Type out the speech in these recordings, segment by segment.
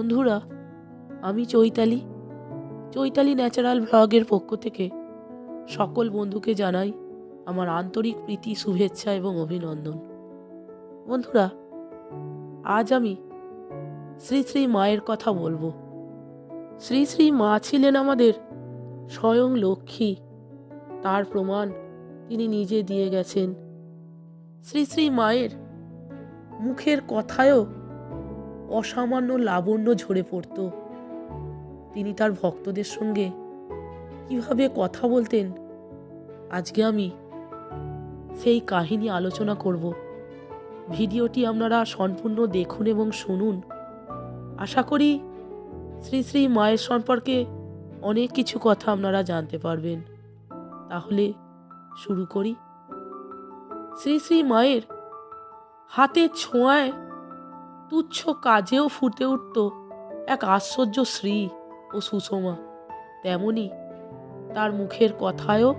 বন্ধুরা, আমি চৈতালি। চৈতালি ন্যাচারাল ভ্লগের পক্ষ থেকে সকল বন্ধুকে জানাই আমার আন্তরিক প্রীতি, শুভেচ্ছা এবং অভিনন্দন। বন্ধুরা, আজ আমি শ্রী শ্রী মায়ের কথা বলব। শ্রী শ্রী মা ছিলেন আমাদের স্বয়ং লক্ষ্মী। তার প্রমাণ তিনি নিজে দিয়ে গেছেন। শ্রী শ্রী মায়ের মুখের কথায়ও অসামান্য লাবণ্য ঝরে পড়ত। তিনি তার ভক্তদের সঙ্গে, কীভাবে কথা বলতেন? আজকে আমি সেই কাহিনী আলোচনা করব। ভিডিওটি আপনারা সম্পূর্ণ দেখুন এবং শুনুন। আশা করি শ্রী শ্রী মায়ের সম্পর্কে অনেক কিছু কথা আপনারা জানতে পারবেন। তাহলে শুরু করি। শ্রী শ্রী মায়ের হাতে ছোঁয়ায় তুচ্ছ কাজেও ফুটে উঠত এক আশ্চর্য শ্রী ও সুষমা। তেমনি তার মুখের কথায়ও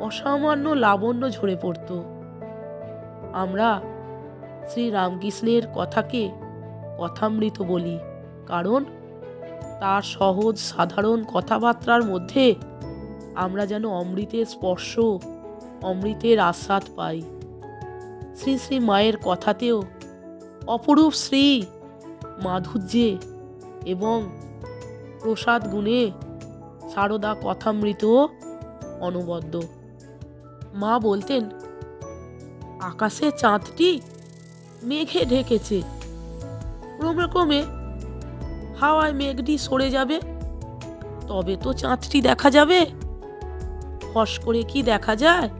অসামান্য লাবণ্য ঝরে পড়ত। আমরা শ্রী রামকৃষ্ণের কথাকে কথামৃত বলি, কারণ তার সহজ, সাধারণ কথাবার্তার মধ্যে আমরা যেন অমৃতের স্পর্শ, অমৃতের আস্বাদ পাই। শ্রী শ্রী মায়ের কথাতেও অপরূপ শ্রী মাধুর্যে এবং প্রসাদ গুণে সারদা কথামৃত অনবদ্য। মা বলতেন, আকাশে চাঁদটি মেঘে ঢেকেছে। ক্রমে ক্রমে হাওয়ায় মেঘটি সরে যাবে। তবে তো চাঁদটি দেখা যাবে। ফস করে কি দেখা যায়?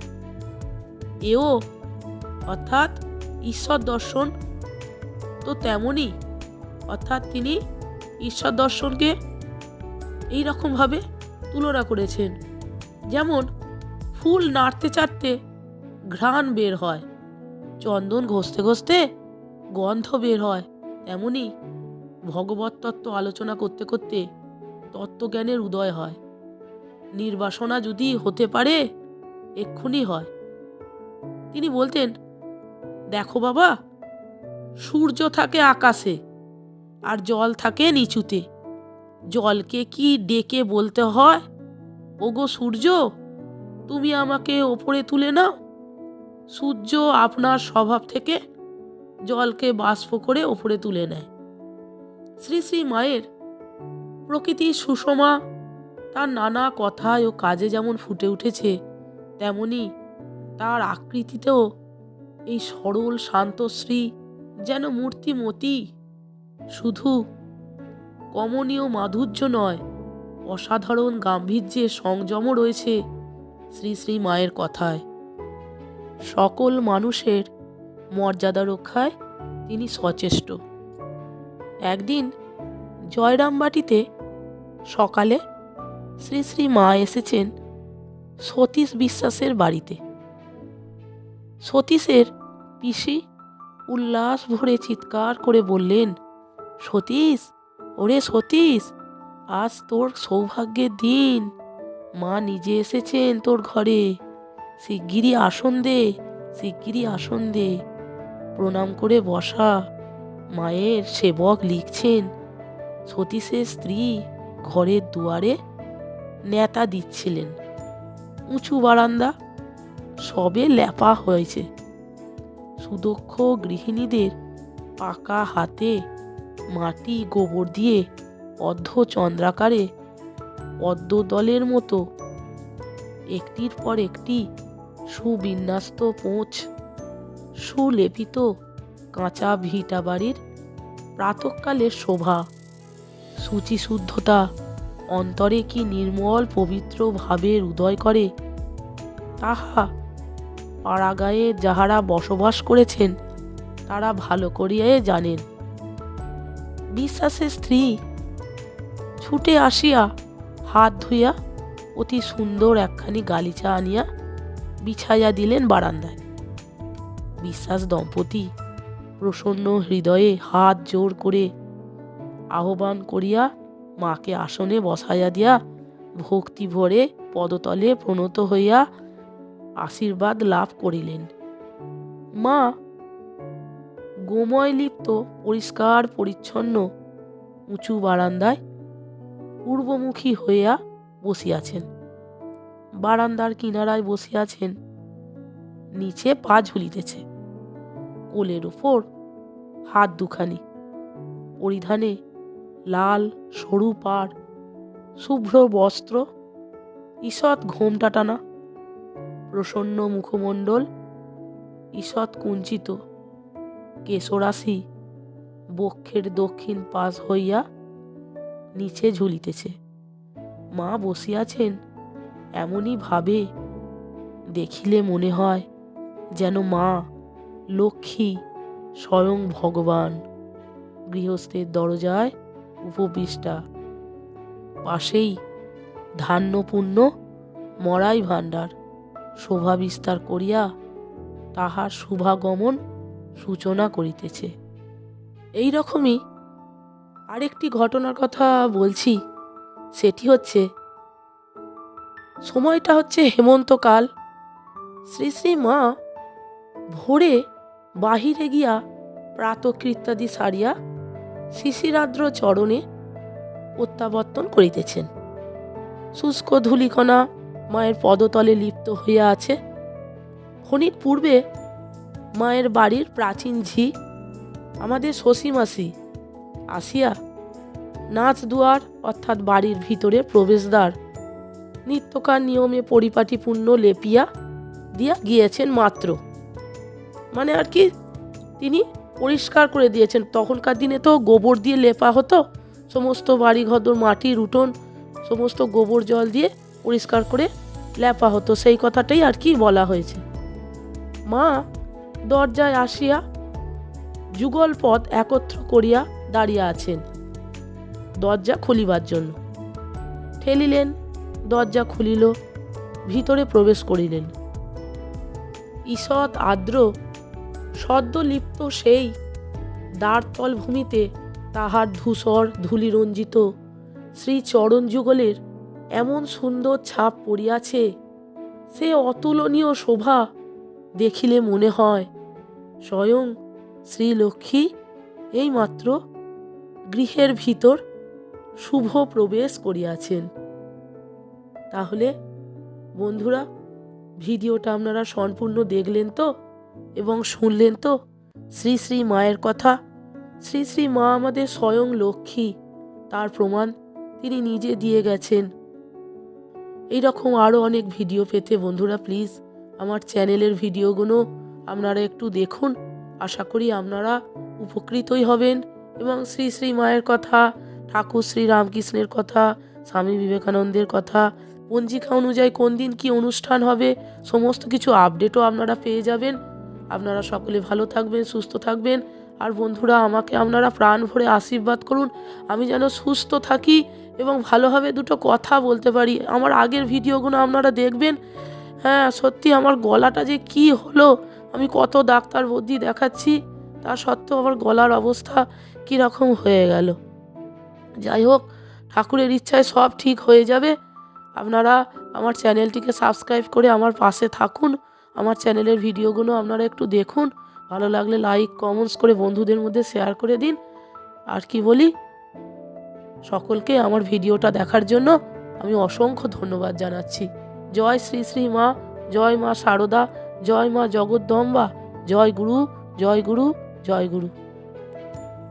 এও অর্থাৎ ঈশ্বর দর্শন তো তেমনই। অর্থাৎ তিনি ঈশ্বর দর্শনকে এই রকমভাবে তুলনা করেছেন। যেমন, ফুল নাড়তে চাড়তে ঘ্রাণ বের হয়, চন্দন ঘষতে ঘষতে গন্ধ বের হয় তেমনি ভগবত তত্ত্ব আলোচনা করতে করতে তত্ত্বজ্ঞানের উদয় হয়। নির্বাসনা যদি হতে পারে, এক্ষুনি হয়। তিনি বলতেন, দেখো বাবা সূর্য থাকে আকাশে আর জল থাকে নিচুতে। জলকে কি ডেকে বলতে হয়? ওগো সূর্য, তুমি আমাকে ওপরে তুলে নাও। সূর্য আপনার স্বভাব থেকে জলকে বাষ্প করে ওপরে তুলে নেয়। শ্রী শ্রী মায়ের প্রকৃতি সুষমা, তার নানা কথায় ও কাজে যেমন ফুটে উঠেছে, তেমনি তার আকৃতিতেও এই সরল শান্তশ্রী যেন মূর্তিমতি শুধু কমনীয় মাধুর্য নয়, অসাধারণ গাম্ভীর্যের সংযমও রয়েছে শ্রী শ্রী মায়ের কথায়। সকল মানুষের মর্যাদা রক্ষায় তিনি সচেষ্ট। একদিন জয়রামবাটিতে সকালে শ্রী শ্রী মা এসেছেন সতীশ বিশ্বাসের বাড়িতে। সতীশের পিসি উল্লাস ভরে চিৎকার করে বললেন, সতীশ, ওরে সতীশ, আজ তোর সৌভাগ্যের দিন। মা নিজে এসেছেন তোর ঘরে। শিগগিরই আসন দে, শিগগিরই আসন দে। প্রণাম করে বসা। মায়ের সেবক লিখছেন, সতীশের স্ত্রী ঘরের দুয়ারে নেতা দিচ্ছিলেন। উঁচু বারান্দা, সবে ল্যাপা হয়েছে। সুদক্ষ গৃহিণীদের পাকা হাতে মাটি গোবর দিয়ে অর্ধ চন্দ্রাকারে পদ্মদলের মতো একটির পর একটি সুবিন্যাস্ত পোঁচ সুলেপিত কাঁচা ভিটা বাড়ির প্রাতকালের শোভা। শুচিশুদ্ধতা অন্তরে কি নির্মল পবিত্র ভাবের উদয় করে, তাহা পাড়াগাঁয়ে যাহারা বসবাস করেছেন, তারা ভালো করিয়া জানেন। বিশ্বাসের স্ত্রী ছুটে আসিয়া হাত ধুইয়া অতি সুন্দর একখানি গালিচা আনিয়া বিছাইয়া দিলেন বারান্দায়। বিশ্বাস দম্পতি প্রসন্ন হৃদয়ে হাত জোর করে আহ্বান করিয়া মাকে আসনে বসাইয়া দিয়া ভক্তি ভরে পদতলে প্রণত হইয়া আশীর্বাদ লাভ করিলেন। মা, গোময় লিপ্ত, পরিষ্কার, পরিচ্ছন্ন, উঁচু বারান্দায় পূর্বমুখী হইয়া বসিয়াছেন। বারান্দার কিনারায় বসিয়াছেন, নিচে পা ঝুলিতেছে। কোলের উপর হাত দুখানি, পরিধানে লাল, সরু পাড়, শুভ্র বস্ত্র, ঈষৎ ঘোমটা টানা প্রসন্ন মুখমণ্ডল, ঈষৎ কুঞ্চিত, কেশরাশি, বক্ষের দক্ষিণ পাশ হইয়া নিচে ঝুলিতেছে। মা বসিয়াছেন, এমনই ভাবে দেখিলে মনে হয় যেন মা, লক্ষ্মী স্বয়ং ভগবান। গৃহস্থের দরজায় উপবিষ্টা। পাশেই ধান্যপূর্ণ মরাই ভাণ্ডার। শোভা বিস্তার করিয়া তাহার শুভাগমন সূচনা করিতেছে। এই রকমই আরেকটি ঘটনার কথা বলছি, সেটি হচ্ছে, সময়টা হচ্ছে হেমন্তকাল। শ্রী শ্রী মা ভোরে বাহিরে গিয়া প্রাতকৃত্যাদি সারিয়া শিশিরাদ্র চরণে প্রত্যাবর্তন করিতেছেন। শুষ্ক ধূলিকণা মায়ের পদতলে লিপ্ত হইয়া আছে। ক্ষণিক পূর্বে মায়ের বাড়ির প্রাচীন ঝি, আমাদের শশী মাসি আসিয়া নাচ দুয়ার, অর্থাৎ বাড়ির ভিতরে প্রবেশদ্বার, নিত্যকার নিয়মে পরিপাটিপূর্ণ লেপিয়া দিয়া গিয়েছেন মাত্র। মানে আর কি, তিনি পরিষ্কার করে দিয়েছেন। তখনকার দিনে তো গোবর দিয়ে লেপা হতো, সমস্ত বাড়িঘর মাটির উঠোন সমস্ত গোবর জল দিয়ে পরিষ্কার করে লেপা হতো সেই কথাটাই আর কি বলা হয়েছে। মা, দরজায় আসিয়া যুগল পথ একত্র করিয়া দাঁড়িয়ে আছেন। দরজা খুলিবার জন্য। ঠেলিলেন, দরজা খুলিল, ভিতরে প্রবেশ করিলেন। ঈষৎ আর্দ্র সদ্য লিপ্ত সেই দ্বারতল ভূমিতে তাহার ধূসর ধূলিরঞ্জিত শ্রী চরণ যুগলের এমন সুন্দর ছাপ পড়িয়াছে, সে অতুলনীয় শোভা দেখিলে মনে হয়। স্বয়ং শ্রীলক্ষ্মী এইমাত্র গৃহের ভিতর শুভ প্রবেশ করিয়াছেন। তাহলে বন্ধুরা, ভিডিওটা আপনারা সম্পূর্ণ দেখলেন তো এবং শুনলেন তো? শ্রী শ্রী মায়ের কথা। শ্রী শ্রী মা আমাদের স্বয়ং লক্ষ্মী, তার প্রমাণ তিনি নিজে দিয়ে গেছেন। এইরকম আরও অনেক ভিডিও পেতে বন্ধুরা প্লিজ আমার চ্যানেলের ভিডিওগুলো আপনারা একটু দেখুন। আশা করি আপনারা উপকৃতই হবেন এবং শ্রী শ্রী মায়ের কথা, ঠাকুর শ্রী রামকৃষ্ণের কথা, স্বামী বিবেকানন্দের কথা, পঞ্জিকা অনুযায়ী কোন দিন কি অনুষ্ঠান হবে, সমস্ত কিছু আপডেটও আপনারা পেয়ে যাবেন। আপনারা সকলে ভালো থাকবেন, সুস্থ থাকবেন। আর বন্ধুরা, আমাকে আপনারা প্রাণ ভরে আশীর্বাদ করুন। আমি যেন সুস্থ থাকি এবং ভালোভাবে দুটো কথা বলতে পারি। আমার আগের ভিডিওগুলো আপনারা দেখবেন। হ্যাঁ সত্যি আমার গলাটা যে কি হলো, আমি কত ডাক্তার বুদ্ধি দেখাচ্ছি, তা সত্ত্বেও আমার গলার অবস্থা কীরকম হয়ে গেল। যাই হোক, ঠাকুরের ইচ্ছায় সব ঠিক হয়ে যাবে। আপনারা আমার চ্যানেলটিকে সাবস্ক্রাইব করে আমার পাশে থাকুন। আমার চ্যানেলের ভিডিওগুলো আপনারা একটু দেখুন। ভালো লাগলে লাইক, কমেন্টস করে বন্ধুদের মধ্যে শেয়ার করে দিন। আর কি বলি? সকলকে আমার ভিডিওটা দেখার জন্য আমি অসংখ্য ধন্যবাদ জানাচ্ছি। জয় শ্রী শ্রী মা, জয় মা সারদা, জয় মা জগদ্দম্বা, জয় গুরু জয় গুরু জয় গুরু।